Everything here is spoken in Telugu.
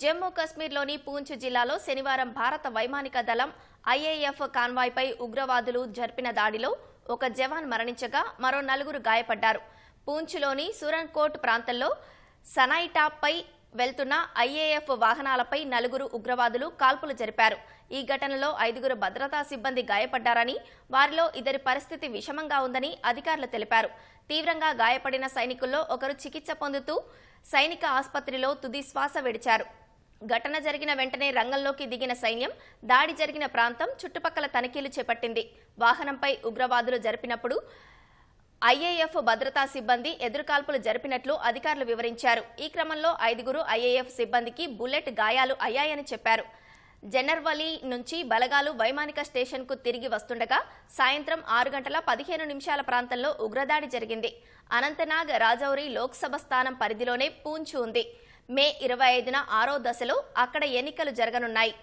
జమ్మూ కశ్మీర్లోని పూంచ్ జిల్లాలో శనివారం భారత వైమానిక దళం ఐఏఎఫ్ కాన్వాయ్పై ఉగ్రవాదులు జరిపిన దాడిలో ఒక జవాన్ మరణించగా మరో నలుగురు గాయపడ్డారు. పూంచ్లోని సురన్కోట్ ప్రాంతంలో సనైటాపై వెళ్తున్న ఐఏఎఫ్ వాహనాలపై నలుగురు ఉగ్రవాదులు కాల్పులు జరిపారు. ఈ ఘటనలో ఐదుగురు భద్రతా సిబ్బంది గాయపడ్డారని వారిలో ఇద్దరి పరిస్థితి విషమంగా ఉందని అధికారులు తెలిపారు. తీవ్రంగా గాయపడిన సైనికుల్లో ఒకరు చికిత్స పొందుతూ సైనిక ఆసుపత్రిలో తుది శ్వాస విడిచారు. ఘటన జరిగిన వెంటనే రంగంలోకి దిగిన సైన్యం దాడి జరిగిన ప్రాంతం చుట్టుపక్కల తనిఖీలు చేపట్టింది. వాహనంపై ఉగ్రవాదులు జరిపినప్పుడు ఐఏఎఫ్ భద్రతా సిబ్బంది ఎదురుకాల్పులు జరిపినట్లు అధికారులు వివరించారు. ఈ క్రమంలో ఐదుగురు ఐఏఎఫ్ సిబ్బందికి బుల్లెట్ గాయాలు అయ్యాయని చెప్పారు. జనర్వలి నుంచి బలగాలు వైమానిక స్టేషన్కు తిరిగి వస్తుండగా సాయంత్రం ఆరు గంటల పదిహేను నిమిషాల ప్రాంతంలో ఉగ్రదాడి జరిగింది. అనంతనాగ్ రాజౌరి లోక్సభ స్థానం పరిధిలోనే పూంచ్ ఉంది. మే ఇరవై ఐదున ఆరో దశలో అక్కడ ఎన్నికలు జరగనున్నాయి.